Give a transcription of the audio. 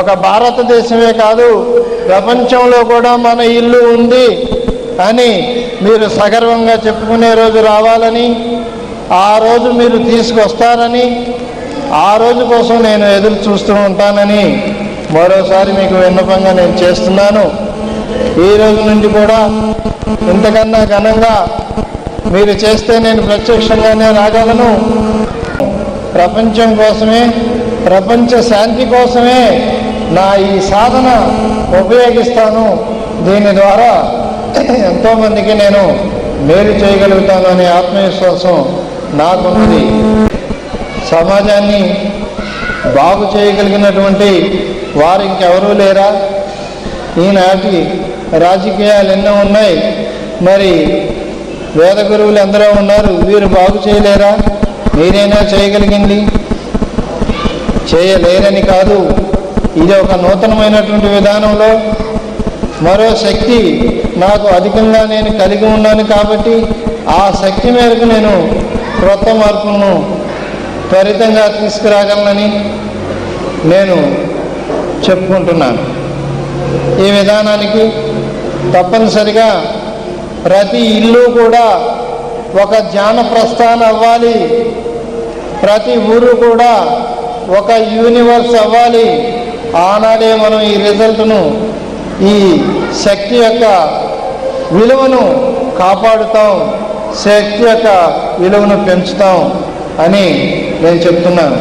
ఒక భారతదేశమే కాదు ప్రపంచంలో కూడా మన ఇల్లు ఉంది అని మీరు సగర్వంగా చెప్పుకునే రోజు రావాలని ఆ రోజు మీరు తీసుకొస్తారని ఆ రోజు కోసం నేను ఎదురు చూస్తూ ఉంటానని మరోసారి మీకు విన్నపంగా నేను చేస్తున్నాను. ఈ రోజు నుండి కూడా ఇంతకన్నా ఘనంగా మీరు చేస్తే నేను ప్రత్యక్షంగానే రాగలను. ప్రపంచం కోసమే ప్రపంచ శాంతి కోసమే నా ఈ సాధన ఉపయోగిస్తాను. దీని ద్వారా ఎంతోమందికి నేను మేలు చేయగలుగుతాను అనే ఆత్మవిశ్వాసం నాకున్నది. సమాజాన్ని బాగు చేయగలిగినటువంటి వారు ఇంకెవరూ లేరా? ఈనాటి రాజకీయాలు ఎన్నో ఉన్నాయి. మరి వేద గురువులు ఎందరో ఉన్నారు. వీరు బాగు చేయలేరా? మీరైనా చేయగలిగింది? చేయలేరని కాదు. ఇది ఒక నూతనమైనటువంటి విధానంలో మరో శక్తి నాకు అధికంగా నేను కలిగి ఉన్నాను కాబట్టి ఆ శక్తి మేరకు నేను క్రొత్త మార్పులను త్వరితంగా తీసుకురాగలనని నేను చెప్పుకుంటున్నాను. ఈ విధానానికి తప్పనిసరిగా ప్రతి ఇల్లు కూడా ఒక ధ్యాన ప్రస్థానం అవ్వాలి. ప్రతి ఊరు కూడా ఒక యూనివర్స్ అవ్వాలి. ఆనాడే మనం ఈ రిజల్ట్ను ఈ శక్తి యొక్క విలువను కాపాడుతాం. శక్తి యొక్క విలువను పెంచుతాం అని నేను చెప్తున్నాను.